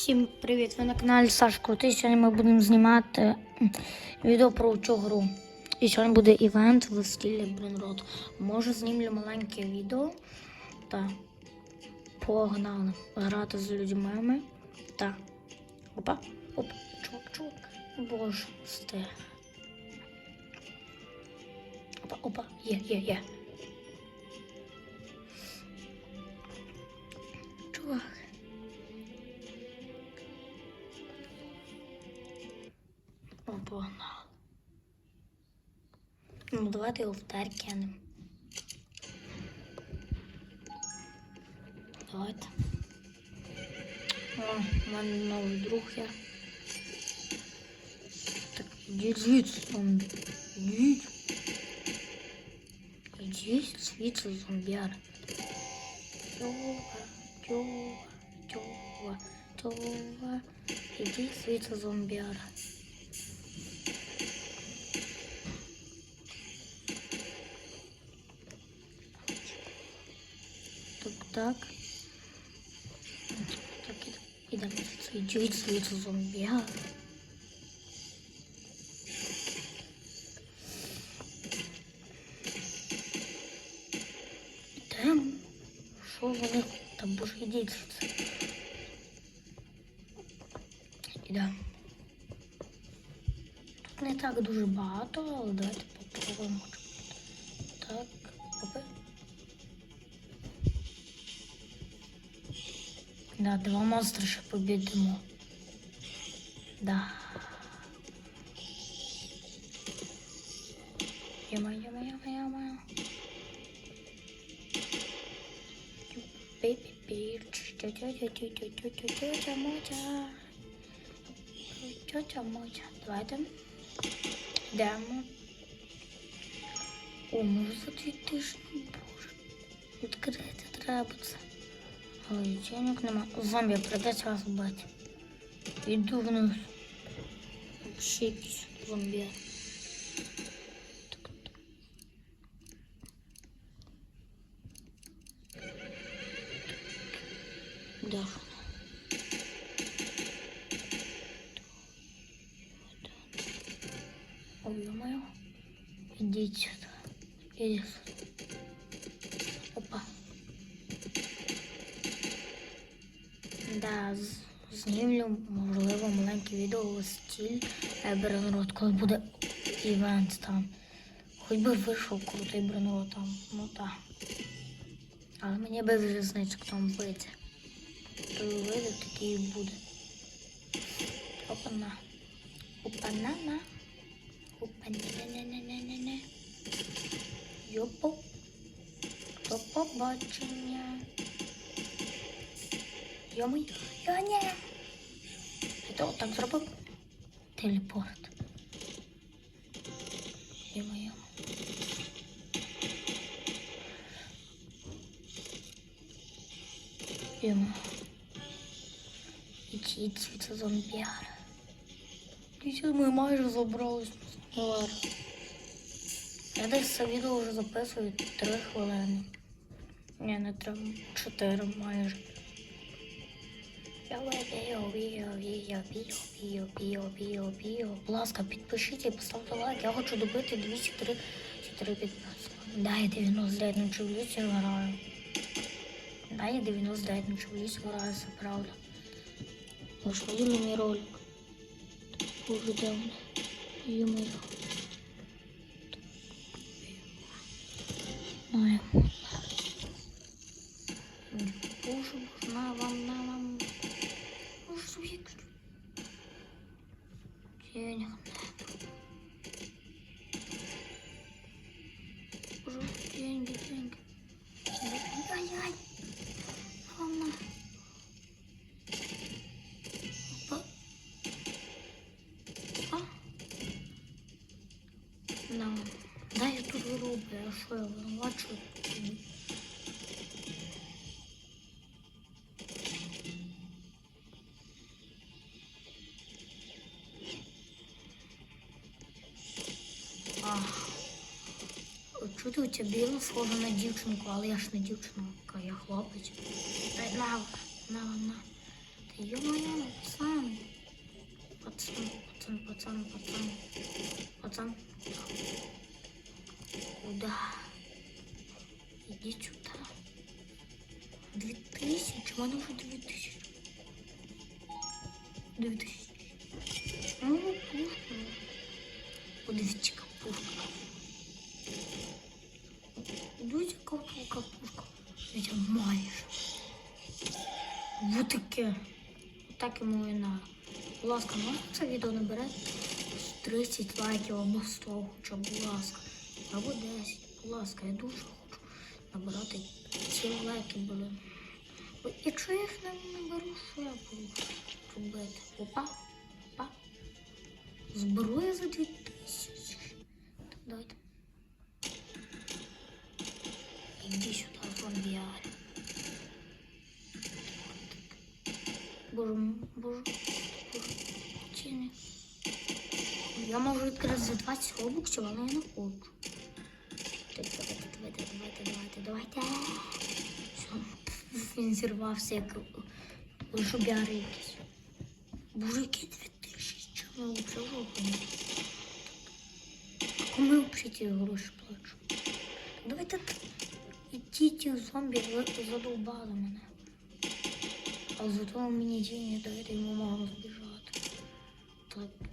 Всім привіт! Ви на каналі Сашко. Ти сьогодні ми будемо знімати відео про цю гру. І сьогодні буде івент в стилі Бренрод. Може знімлю маленьке відео та погнали грати з людьми. Та. Опа, опа, чувак, чувак. Боже, стих. Опа, опа, є, є, є. Чувак. Ну, давайте його в тар кинемо. Давайте. О, у мене новий друг є. Так, ідіть звідси, зомбі. Ідіть. Ідіть звідси, зомбіар. Тьова, тьова, тьова, тьова. Ідіть звідси, зомбіар. Так, так. Так, іде- ідемо звідси. Ідіть звідси, зомбіар. Ідемо. Що вони? Та боже, ідіть звідси. Ідемо. Тут не так дуже багато, але давайте попробуємо. Да, два монстра ще побідемо. Да. Яма, яма, яма, яма. Пі-пі-пі, тьотя Мотя. Тьотя Мотя. Давайте. Йдемо. О, може за дві тижні, боже. Відкрити треба. Але денег нема. Зомбі придеться вас вбити. Іду вниз. Ще якісь зомбі. Так, так. Де ж вона? Ой, ё-моё. Ідіть сюди. Ідіть сюди. Да, знімлю, можливо, маленьке відео у стиль Бренрод, коли буде івент там. Хоч би вийшов крутий Бренрод там, ну так. Але мені без різниці, хто там вийде. Хто вийде, такий буде. Опана. Опанана. Опана-на-на-на-на-на. Йопо. До побачення. Йому я ні. Це отак зробив. Телепорт. Йому-йому. Йому. Ідіть звідси зомбіар. Дивіться, ми майже забрались наверх. Я десь це відео вже записую 3 хвилини. Ні, не три, 4 майже. Будь ласка, підпишіть і поставте лайк. Я хочу добити 203 4 підписки. Да, я 99 на чоловіці граю. Да, я 99 на чоловіці граю, це правда. Пошли мені ролик. Боже, де вони? Ё-моё. На. Да, я тут роблю, а що я винувачу? А, чути у тебе біло схоже на дівчинку, але я ж не дівчинка, я хлопець. На, на, на. Та Ё-моё, пацан. Пацан, пацан, пацан, пацан. Пацан. Куда? Иди сюда. Две тысячи? У мене вже дві тисячі. Дві тисячі. Ну, пушка. Подивіться, яка пушка. Дивіться, яка пушка. Дивіться, майже. Вот таке. Так йому і надо. Будь ласка, можна це відео набере 30 лайків або 100, хоча, будь ласка. Або 10. Будь ласка, я дуже хочу набирати ці лайки, блин. Якщо я їх не наберу, що я буду робити? Опа, опа. Зберу я за 2000. Так, давайте. Іди сюди, зомбіарі. Боже, боже, Я можу відкрити за 20 робоксів, але я не хочу. Давайте, давайте, давайте, давайте, давайте. Все, він зірвався, як жубяри якісь. Боже, які 2000, чому я вже жопу? Кому взагалі ті гроші плачу? Давайте ті ті зомбі задовбали мене. А зато мені деньги дайте йому можна збіжати. Так.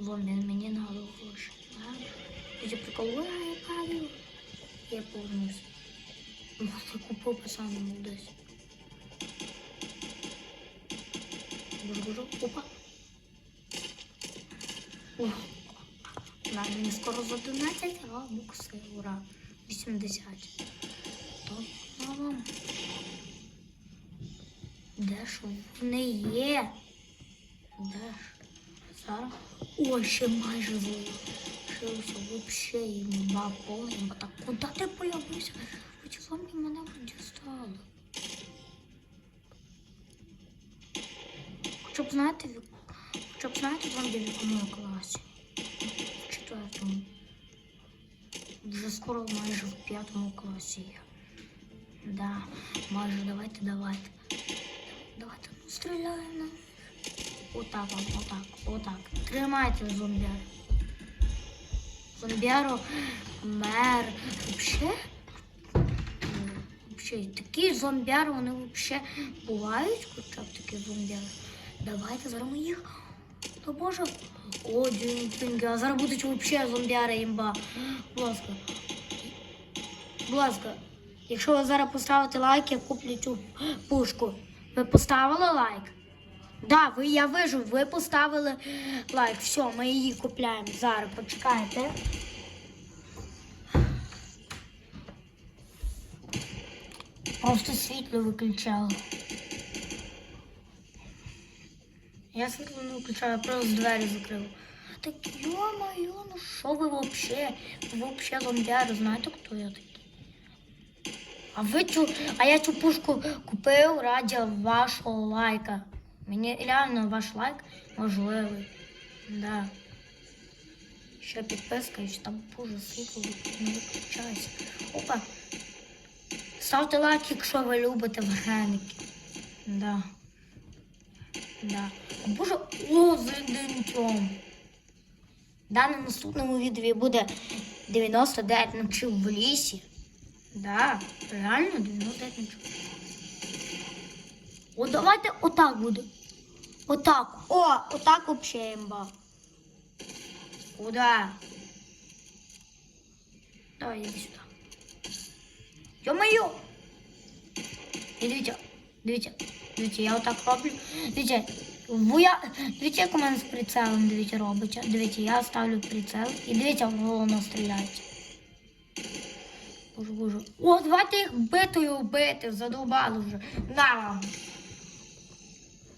Зомбі, мені надо гроші. Ладно. Я прикол, «Ой, я падаю. Я повернусь. Ну, ти купив десь. Боже, боже, опа. О, на, мені скоро за 11, а букси, ура. 80. То, мама. Де ж вони є? Де ж? Зараз. О, ще майже залишився. Вообще імба повна. Так куди ти появився? Хоч зомбі мене вже дістали. Хоча б знаєте, в- хоча б знаєте зомбі в якому класі? В четвертому. Вже скоро майже в п'ятому класі я. Да, майже давайте, давайте. Давайте ну, стріляємо. Отак вам, отак, отак. Тримайте зомбяр. Зомбяру мер. Вообще. Вообще, такі зомбяри, вони вообще бувають, хоча б такі зомбяри. Давайте зараз ми їх. О боже. О, дюнпінги, а зараз будуть вообще зомбяри імба. Будь ласка. Будь ласка, якщо ви зараз поставите лайк, я куплю цю пушку. Ви поставили лайк? Да, ви, я вижу, ви поставили лайк. Все, ми її купляємо. Зараз почекайте. Просто світло виключала. Я світло не виключаю, я просто двері закрив. Так ё-моё, ну що ви вообще? Ви вообще зомбяри, знаєте, хто я такий? А ви цю, а я цю пушку купив раді вашого лайка. Мені реально ваш лайк важливий. Да. Ще підписка, і там дуже світло не виключається. Опа. Ставте лайк, якщо ви любите вареники. Да. Да. О, Боже, о, за дентем. Да, на наступному відео буде 99 ночів в лісі. Да, реально 99 ночів. О, давайте отак буде. Отак. О, отак вообще имба. Куда? Давай, иди сюда. Ё-моё! Дивіться, дивіться, дивіться, я отак роблю. Дивіться, я, дивіться, як у мене з прицелом, дивіться, робиться. Дивіться, я ставлю прицел і дивіться, воно стріляється. Боже, боже. О, давайте їх битою вбити, задовбали вже. На вам.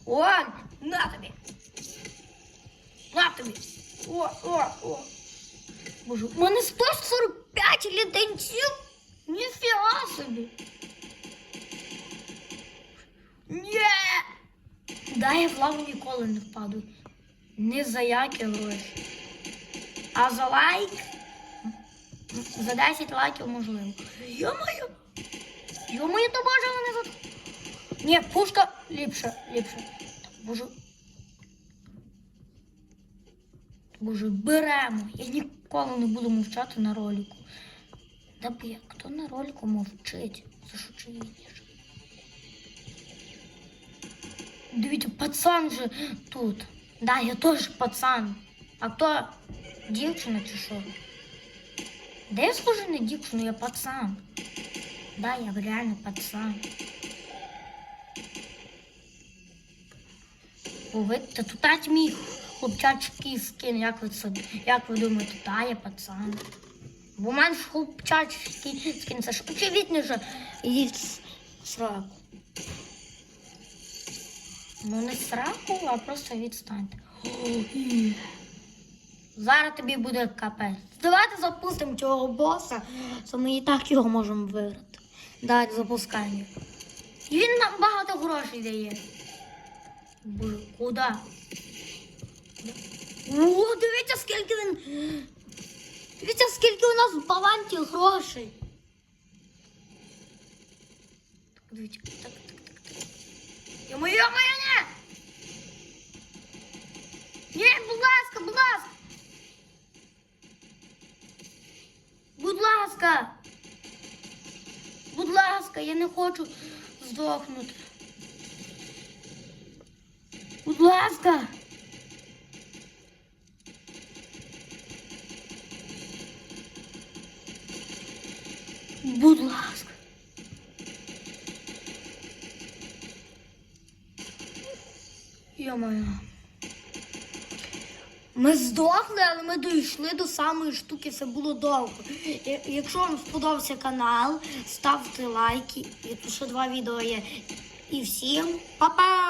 О, на тобі. На тобі. О, о, о. Боже, у мене 145 літенців. Ніфіга собі. Ні. Да, я в лаву ніколи не впаду. Не за які гроші. А за лайк. За 10 лайків можливо. Йо-моє! Йо-моє, то боже, вони за... Ні, пушка ліпше, ліпше. Боже. Боже, беремо. Я ніколи не буду мовчати на ролику. Да бля, хто на ролику мовчить? За що чиїш? Дивіться, пацан же тут. Да, я теж пацан. А хто? Дівчина чи що? Де я схожий на дівчину? Я пацан. Да, я реально пацан. Ви, та тут мій хлопчачий скин, як ви як ви думаєте, та я пацан. Бо мене ж хлопчачий скин, це ж очевидно, ідіть в сраку. Ну не сраку, а просто відстаньте. Зараз тобі буде капець. Давайте запустимо цього боса, що ми і так його можемо виграти. Давайте запускаємо. І він нам багато грошей дає. Куди? О, дивіться, скільки він. Дивіться, скільки у нас в балансі грошей. Так, дивіться, так, так, так, так. Йому, йому, не! Ні, будь ласка, будь ласка. Будь ласка. Будь ласка, я не хочу здохнути. Будь ласка. Будь ласка. Йо-моє. Ми здохли, але ми дійшли до самої штуки, все було довго. Якщо вам сподобався канал, ставте лайки. І тут ще два відео є. І всім па-па!